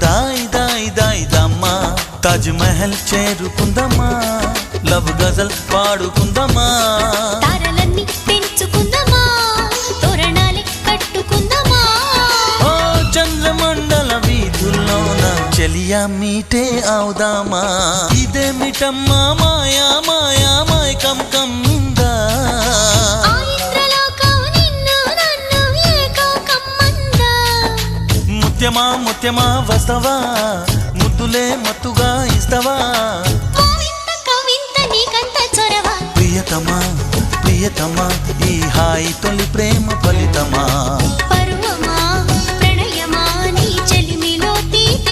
దాయి దాయి దాయి దమ్మా తాజ్ మహల్ చేరుకుందమ్మా లవ్ గజల్ పాడుకుందమ్మా తారలన్నీ పెంచుకుందామా తోరణాలే కట్టుకుందామా ఓ చంద్రమండల వీధుల్లోన చెలియా మీటే అవుదామా ఇదేమిటమ్మా మాయా మాయా ముత్యమా ముత్యమా వస్తవా? ముద్దులే మత్తుగా ఇస్తవా? ప్రియతమా ప్రియతమా ఈ హాయి తొలి ప్రేమ ఫలితమా?